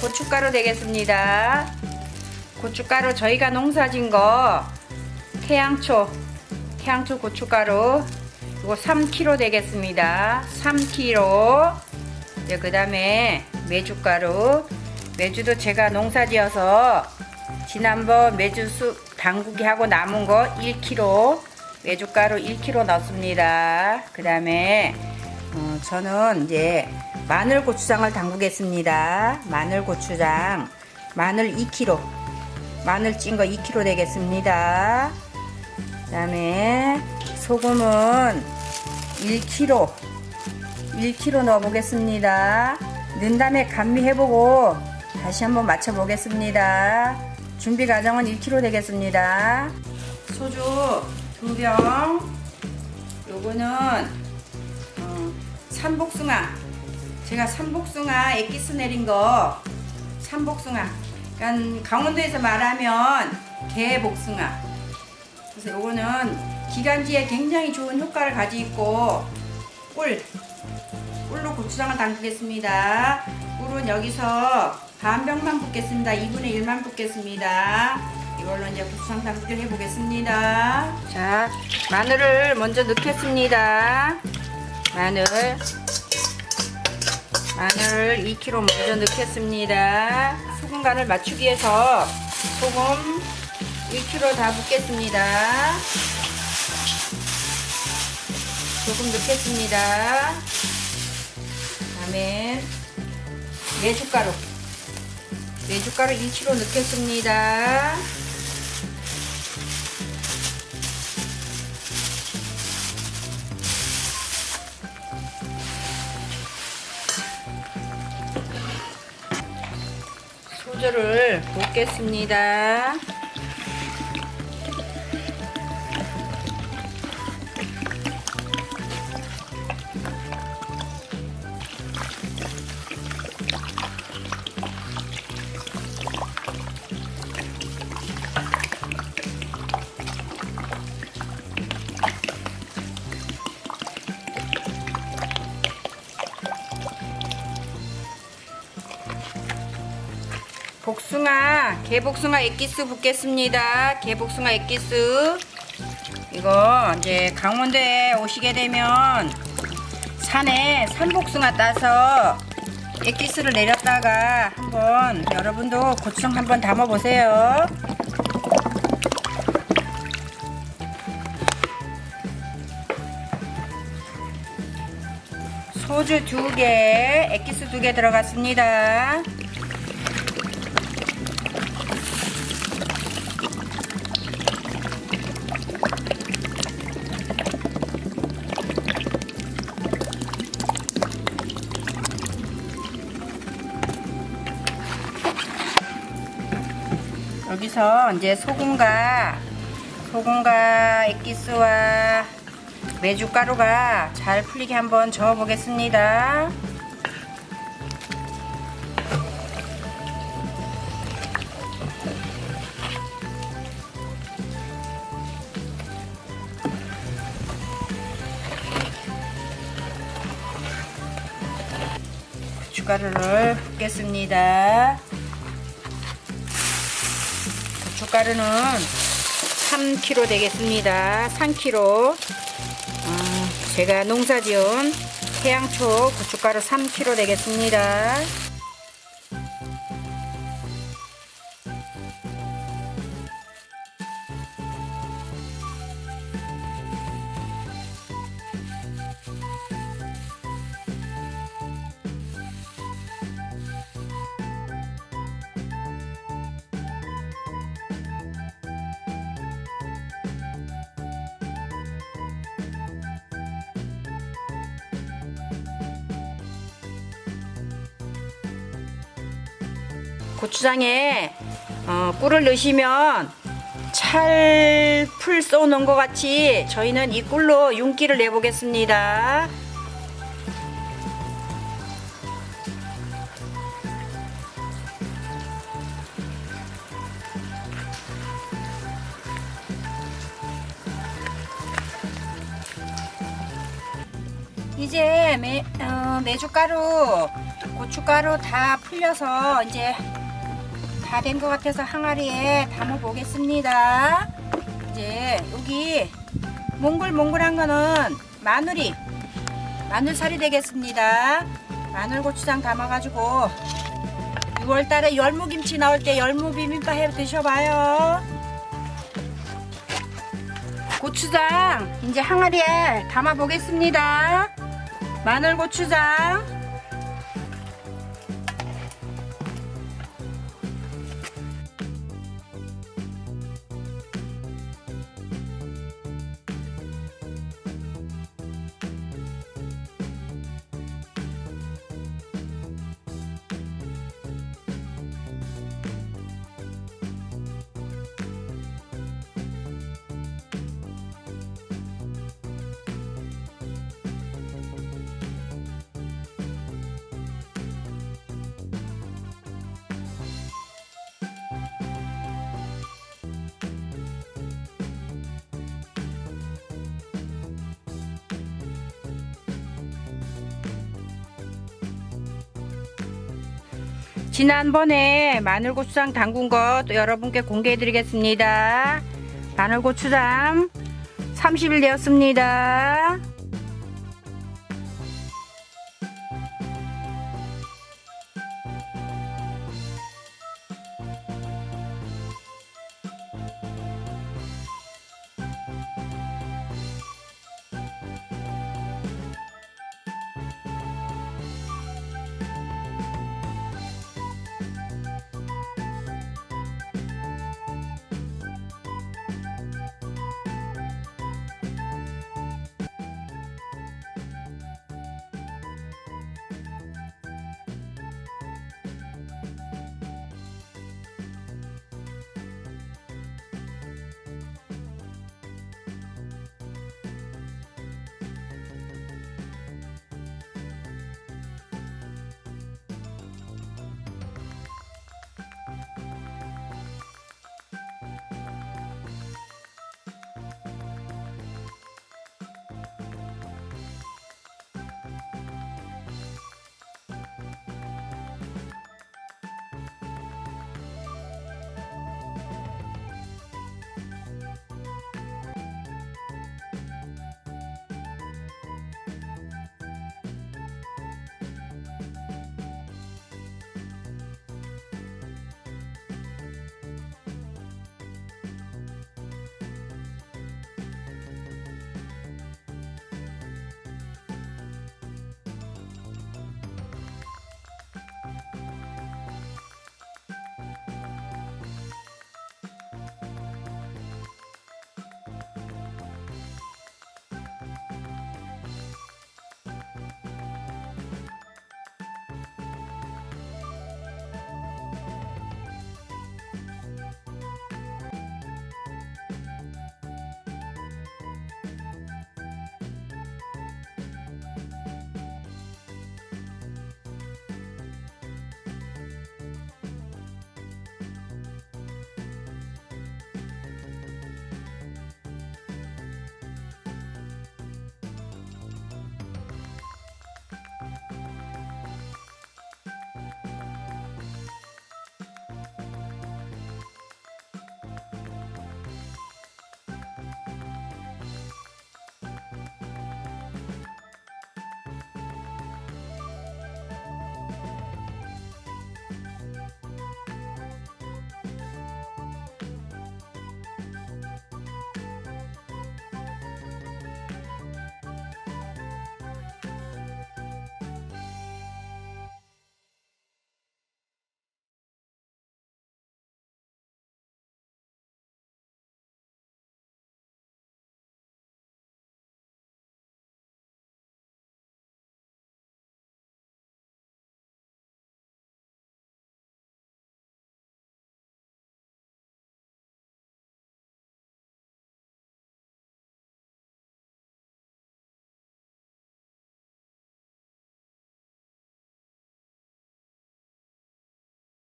고춧가루 되겠습니다. 고춧가루 저희가 농사진 거 태양초, 태양초 고춧가루 이거 3kg 되겠습니다. 3kg. 네, 그 다음에 메주가루. 메주도 제가 농사지어서 지난번 메주 수 담그기 하고 남은 거 1kg. 메주가루 1kg 넣습니다. 그 다음에 어, 저는 이제 마늘 고추장을 담그겠습니다. 마늘 고추장. 마늘 2kg. 마늘 찐 거 2kg 되겠습니다. 그 다음에 소금은 1kg 1kg 넣어 보겠습니다 넣은 다음에 감미해보고 다시 한번 맞춰 보겠습니다 준비 과정은 1kg 되겠습니다 소주 2병 요거는 어, 삼복숭아 제가 삼복숭아 액기스 내린 거 삼복숭아. 그러니까 강원도에서 말하면 개복숭아. 그래서 요거는 기관지에 굉장히 좋은 효과를 가지고 꿀. 꿀로 고추장을 담그겠습니다. 꿀은 여기서 반 병만 붓겠습니다. 2분의 1만 붓겠습니다. 이걸로 이제 고추장 담기를 해보겠습니다. 자 마늘을 먼저 넣겠습니다. 마늘 마늘 2kg 먼저 넣겠습니다 소금 간을 맞추기 위해서 소금 1kg 다 붓겠습니다. 조금 넣겠습니다. 다음에 메주가루. 메주가루 1kg 넣겠습니다. 소주를 붓겠습니다. 복숭아, 개복숭아 액기스 붓겠습니다. 개복숭아 액기스. 이거 이제 강원도에 오시게 되면 산에 산복숭아 따서 액기스를 내렸다가 한번 여러분도 고추장 한번 담아 보세요. 소주 두 개, 액기스 두 개 들어갔습니다. 여기서 이제 소금과 소금과 액기스와 메주가루가 잘 풀리게 한번 저어 보겠습니다. 고춧가루를 붓겠습니다. 고춧가루는 3kg 되겠습니다. 3kg. 어, 제가 농사지은 태양초 고춧가루 3kg 되겠습니다. 고추장에 어, 꿀을 넣으시면 찰풀 쏘는 것 같이 저희는 이 꿀로 윤기를 내보겠습니다. 이제 매, 어, 어, 메주가루, 고춧가루 다 풀려서 이제 다 된 것 같아서 항아리에 담아 보겠습니다. 이제 여기 몽글몽글한 거는 마늘이 마늘살이 되겠습니다. 마늘 고추장 담아가지고 6월달에 열무김치 나올 때 열무비빔밥 해 드셔봐요. 고추장 이제 항아리에 담아 보겠습니다. 마늘 고추장. 지난번에 마늘 고추장 담근 거또 여러분께 공개해 드리겠습니다. 마늘 고추장 30일 되었습니다.